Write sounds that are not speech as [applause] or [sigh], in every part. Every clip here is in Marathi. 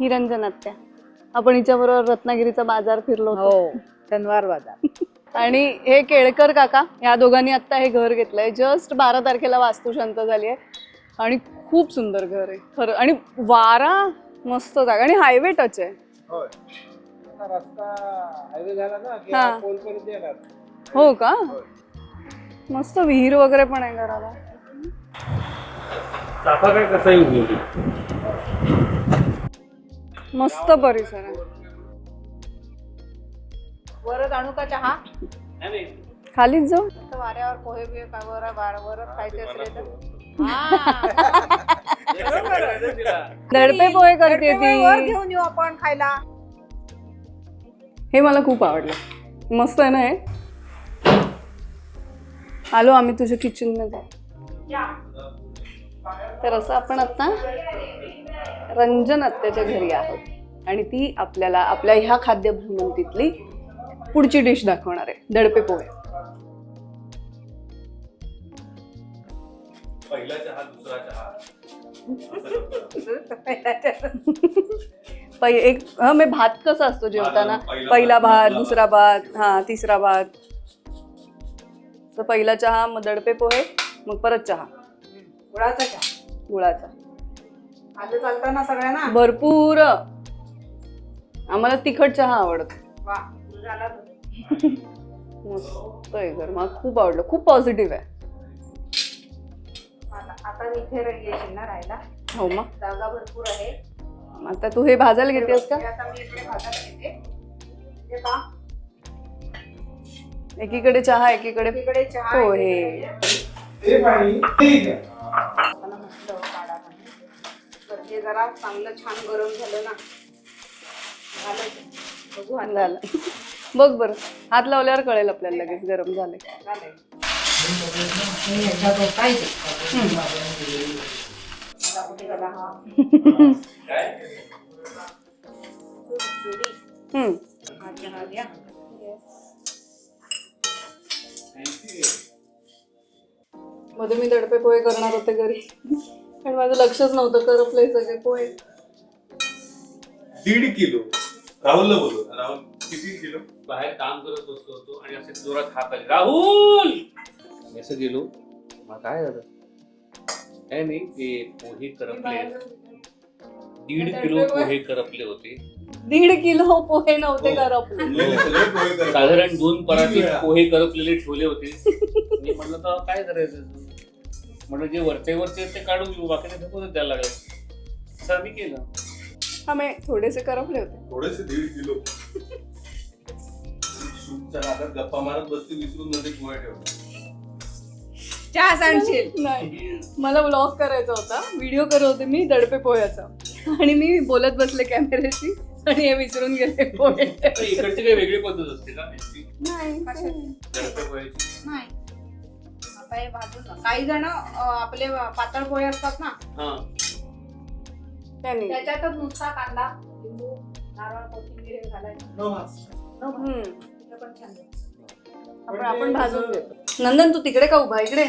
ही रंजन आत्या आपण हिच्याबरोबर रत्नागिरीचा बाजार फिरलो होतो. हो शनिवार बाजार. [laughs] आणि हे केळकर काका या दोघांनी आता हे घर घेतलंय. जस्ट बारा तारखेला वास्तू शांत झाली आहे आणि खूप सुंदर घर आहे. खरं आणि वारा मस्त जागा. आणि हायवे टच आहे. होय. आता रस्ता हायवे झाला ना की हा. येणार. का. मस्त विहीर वगैरे पण आहे घराला. चाफा काय मस्त परिसर आहे वरच आणू का चहा? खालीच जाऊ. तर वाऱ्यावर पोहे बिहे काय वर वार- वरच खायचे असले तर. दडपे [laughs] पोहे करते वर ती घेऊन येऊ आपण खायला. हे मला खूप आवडलं. मस्त आहे ना हे? आलो आम्ही तुझ्या किचनमध्ये. तर असं आपण आता रंजन आत्याच्या घरी आहोत. आणि ती आपल्याला आपल्या ह्या खाद्य भ्रमंतीतली पुढची डिश दाखवणार आहे. दडपे पोहे. पहिला चहा दुसरा चहा. [laughs] पै एक हा मी भात कसा असतो जेवताना? पहिला भात, दुसरा भात हा तिसरा भात. तर पहिला चहा मग दडपे पोहे मग परत चहा. गुळाचा चहा. गुळाचा. आज चालतं ना सगळ्यांना? भरपूर. आम्हाला तिखट चहा आवडतो. वा झाला मस्त आहे घर. मला खूप आवडलं. खूप पॉझिटिव्ह आहे. आता आता इथे येशील ना राहायला. हो मग. जागा भरपूर आहे. आता तू हे भाजायला घेतेस का? हे आता मी इकडे भागात घेते. हे का एकीकडे चहा एकीकडे इकडे चहा पोहे ते पाणी ठीक आहे. मला मस्त काढा पाणी. हे जरा चांगलं छान गरम झालं ना. झालं. बघू आता. झालं. बघ बरं. हात लावल्यावर कळेल आपल्याला लगेच गरम झाले. मध्ये मी दडपे पोहे करणार होते घरी. पण माझं लक्षच नव्हतं करपले सगळे पोहे. दीड किलो. राहुलला बोलू राहुल किती किलो? बाहेर काम करत बसलो होतो आणि असे जोरात हात आले. राहुल! मी असं गेलो. मग काय झालं? काय नाही ते पोहे करपले. दीड किलो पोहे करपले होते. दीड किलो पोहे नव्हते करपले. साधारण दोन पराठी पोहे करपलेले ठेवले होते. मी म्हणलं तर काय करायचं? म्हणलं जे वरचे वरचे आहेत ते काढून घेऊ बाकी ते फेकूनच द्यायला लागलं. असं आम्ही केलं. हा मी थोडेसे करपले होते. थोडेसे दीड किलो. नादात गप्पा मारत बसते विसरून मध्ये ठेवतो. चहा सांडशील नाही. मला ब्लॉग करायचा होता. व्हिडिओ करत होते मी दडपे पोह्याचा. आणि मी बोलत बसले कॅमेऱ्याशी आणि हे विसरून गेले पोहे. इकडची काही वेगळी पद्धत असते का? नाही. दडपे पोह्याची? नाही. भाजून. काही जण आपले पातळ पोहे असतात ना हा. त्यांनी. त्याच्यातच नुसता कांदा लिंबू नारळ कोथिंबीर हे घालायचं. पण छान. आपण आपण भाजून घेतो. नंदन तू तिकडे का उभा? इकडे.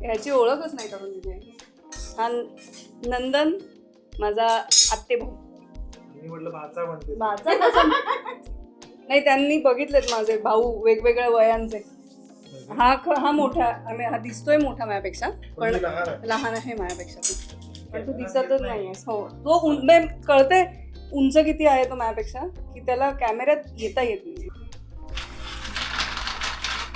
ह्याची ओळखच नाही करून तिथे हा नंदन माझा आत्ते भाऊ? [laughs] नाही त्यांनी बघितलेत माझे भाऊ वेगवेगळ्या वयांचे. हा ख- हा मोठा आम्ही- हा दिसतोय मोठा माझ्यापेक्षा पण पण मी लहान आहे. लहान आहे माझ्यापेक्षा तू पण तू दिसतच नाहीयेस हो तो उं- बे- कळते उंच किती आहे तो माझ्यापेक्षा की त्याला कॅमेऱ्यात येता येत नाही.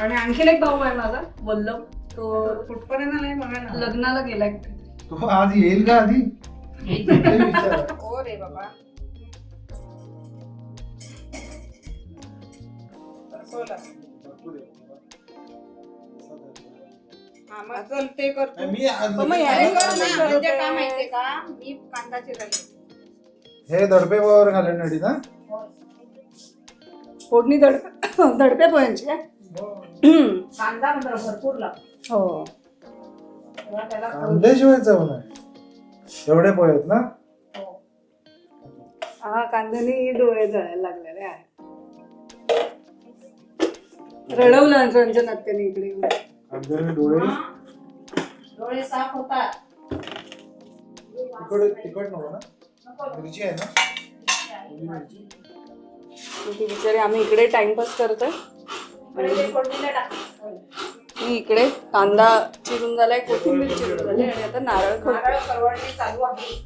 आणि आणखीन एक भाऊ आहे माझा वल्लभ. तो कुठपर्यंत नाही बघा ना. लग्नाला गेलाय तो आज येईल का आधी? ते विचारा. हो रे बाबा. बोला. भरपूर आहे. हा, मग चल ते करतो. मी आज मग अरे याने कर नाही ना, करत म्हणजे आहे. काय माहितीये का? मी कांदा चिरले हे दडपे वर घालण्यासाठी ना? फोडणी दडप [coughs] दडप्या पोह्यांची काय कांदा म्हणजे भरपूर लागतो हो. तेव्हा त्याला कांद्याशिवाय चव नाही. एवढे पोहे आहेत ना? हो. हा कांद्याने डोळे जळायला लागलेले आहे रडवलं रंजन आत्याने इकडे येऊन. कांद्याने डोळे. डोळे साफ होतात. तिखट तिखट नको ना? मिरची आहे ना? ती बिचारी आम्ही इकडे टाइमपास करतोय. मी इकडे कांदा चिरून झालाय कोथिंबीर चिरून झाली आणि आता नारळ खवते. नारळ करवडणी चालू आहे.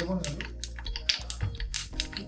पण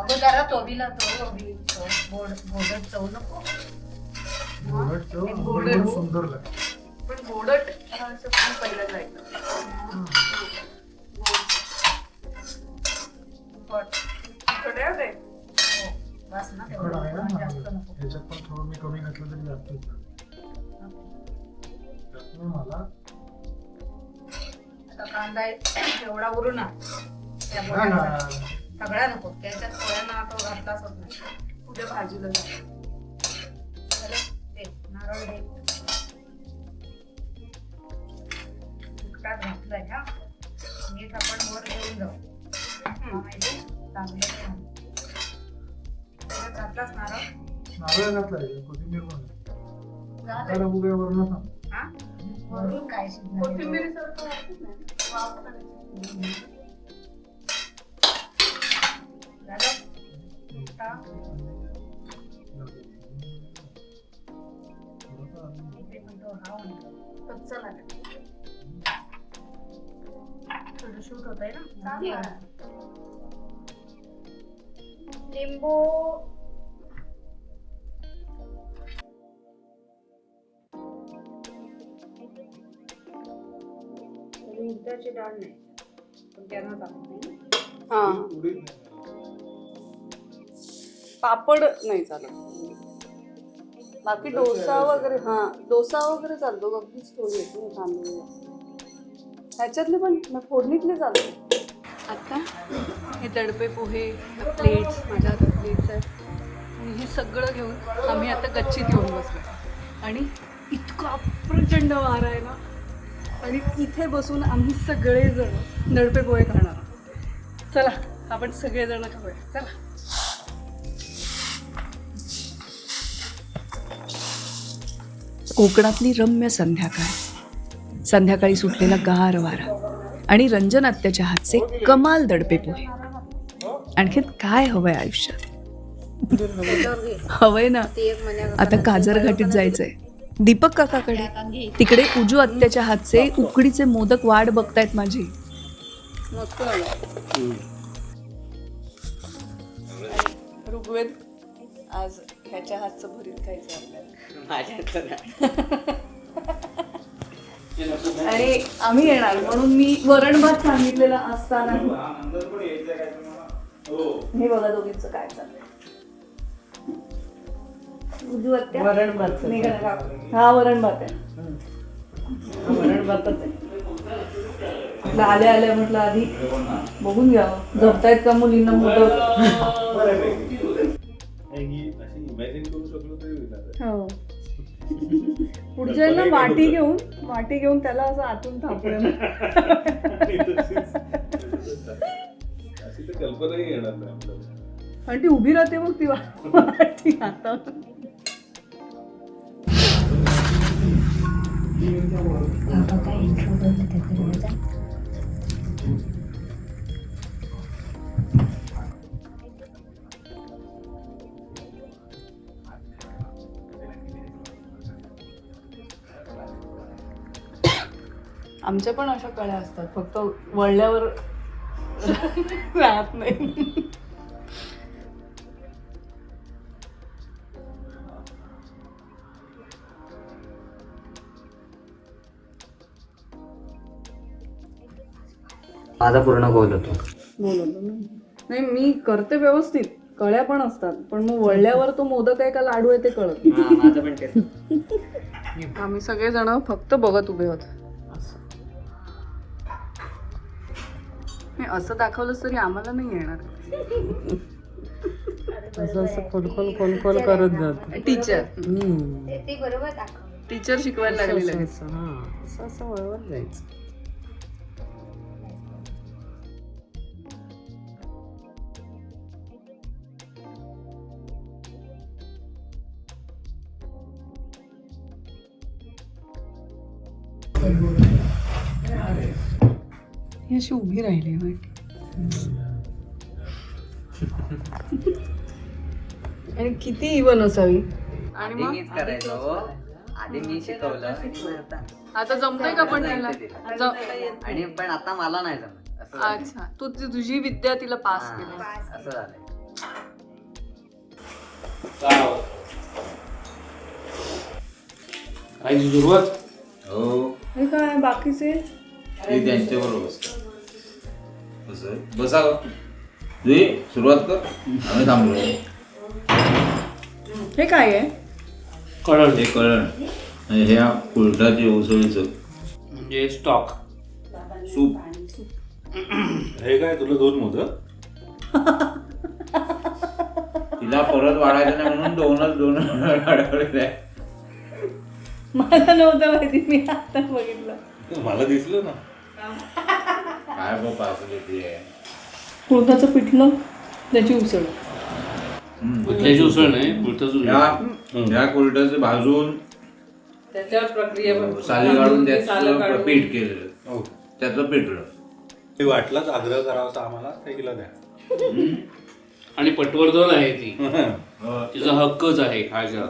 अगं जरा तोबीला तो बोर्ड बोर्ड चव नको. गोडट चव, गोड एकदम आहे. सुंदर लागते. पण गोडट हा असं पण पहिल्यांदा ऐकलं. तिखट आहे. ते. बस ना. तिखट आहे ना. जास्त नको. पण थोडं मी कमी घातलं तरी जास्त होतं. त्यातनं मला. आता कांदा एवढा उरू ना. सगळ्या नको. त्याच्यात पोळ्यांना तो घातलाच होत नाही. उद्या भाजीला नारळ दे. तिखटात घातलंय हा. मीठ आपण वर घेऊन जाऊ. हा माहिती चांगलं घातलाच नारळ? नारळ घातलाय कोथिंबीर पण. उभ्या हा? वरून काय? कच्चं लागत तुझं शूट होतंय ना चांगलं लिंबू उडदाची डाळ नाही पण त्यांना टाकत नाही हा उडीद नाही. पापड नाही चालत. बाकी डोसा वगैरे. हा डोसा वगैरे चालतो. अगदीच थोडी येते ना तांदूळ. ह्याच्यातले पण मग फोडणीतले चालतो. आता हे दडपे पोहे प्लेट्स माझ्या हातात प्लेट्स आहेत. आणि हे सगळं घेऊन आम्ही आता गच्चीत येऊन बसलो आणि इतका प्रचंड वारा आहे ना. आणि इथे बसून आम्ही सगळेजण दडपे पोहे खाणार आहोत. चला आपण सगळेजण खाऊया. चला. कोकणातली रम्य संध्याकाळ. संध्याकाळी सुटलेला गार वारा आणि रंजन आत्याच्या हातचे कमाल दडपे पोहे. आणखीन काय हवंय आयुष्यात? हवंय ना. आता काजरघाटीत जायचंय. दीपक काकाकडे. तिकडे उजू आत्याच्या हातचे उकडीचे मोदक वाढ बघतायत माझी. ऋग्वेद आज ह्याच्या हातचं भरीत खायचं आपल्याला आणि आम्ही येणार म्हणून मी वरण भात सांगितलेला असताना. हे बघा दोघींचं काय चाललंय. वरण भात निघा ना. हा वरण भात आहे. वरण भातच आहे. म्हटलं आल्या आल्या म्हटलं आधी. बघून घ्यावं जमतायत का मुलींना ही अशी इमॅजिन करू शकलो तरी हो. पुढच्या वेळेला वाटी घेऊन वाटी घेऊन त्याला असं आतून [laughs] आपल्याला. आणि ती उभी राहते मग ती वा- वाटी आता आमच्या पण अशा कळ्या असतात. फक्त वळल्यावर राहत नाही. माझा पूर्ण गोल होतो. बोलवलं. नाही मी करते व्यवस्थित. कळ्या पण असतात. पण मग वळल्यावर तो मोदक आहे का लाडू आहे ते कळत नाही. माझं पण तेच. आम्ही सगळेजण फक्त बघत उभे होत. असं दाखवलंस तरी आम्हाला नाही येणार. असं असं खोलखोल खोलखोल करत जात. टीचर हम्म. ते बरोबर दाखव. टीचर शिकवायला लागली लगेच. हा. असं असं वळवत जायचं. अशी उभी राहिली माहिती आणि किती इवन असावी? आणि आधी मग हो. आधी मी शिकवलं. आता आता जमतंय का पण जम- आणि पण आता मला नाही जमत. अच्छा. तू ती- तुझी विद्या तिला पास केली. असं झालंय. आईची सुरुवात? हो. हे काय बाकीचे? ते त्यांच्याबरोबर बसतात. कसं बसा गं. जुई सुरुवात कर. आम्ही थांबलो. हे काय आहे? कळण. हे कळण. आणि ह्या कुलटाचे उसळीचं. म्हणजे स्टॉक सूप. हे काय तुला दोन मोदक? तिला परत वाढायचं नाही म्हणून दोनच दोन वाढवलेले आहे मला नव्हतं माहिती मी आता बघितलं. मला दिसलं ना. काय बाबा असं ते. आहे कुळथाचं पिठलं त्याची उसळ. कुठल्याची उसळ नाही ह्या ह्या कुलटाचं भाजून त्याच्यावर प्रक्रिया साली काढून त्याचं पीठ केलेलं. हो. त्याचं पिठलं ते वाटलाच आग्रह करावासा आम्हाला ते हिला द्या. आणि पटवर्धन आहे ती. हो. तिचा हक्कच आहे खायचा.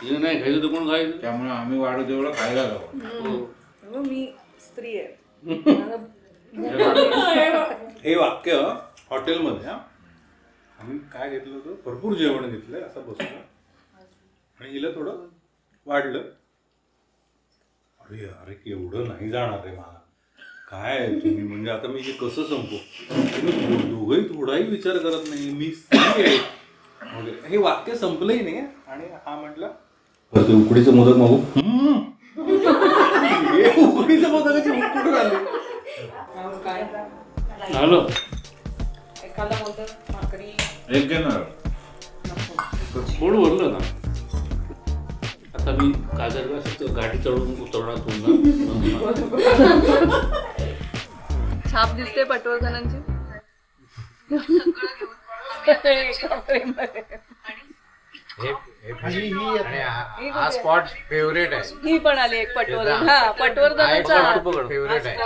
तिला नाही खायचं तर कोण खायचं? त्यामुळे आम्ही वाढू तेवढं खायला जावं हो. मी स्त्री आहे. हे वाक्य हॉटेलमध्ये आम्ही काय घेतलं होतं? भरपूर जेवण घेतलं असं बसलं. आणि हिला थोडं वाढलं. अरे अरे एवढं नाही जाणार रे मला. काय तुम्ही म्हणजे आता मी हे कसं संपू? तुम्ही दोघंही थोडाही विचार करत नाही. मी स्त्री आहे. म्हणजे हे वाक्य संपलंही नाही आणि हा म्हटलं उकडीचं मोदक मागू. हे उकड आली झालं एखादा मोदक भाकरी एक भरलं ना? आता मी काजर गाडी चढून उतरणार पुन्हा छाप दिसते पटवर्धनांची. [laughs] हा स्पॉट फेवरेट आहे ही पण आली एक पटवर्धन हा पटवर्धनाचा फेवरेट आहे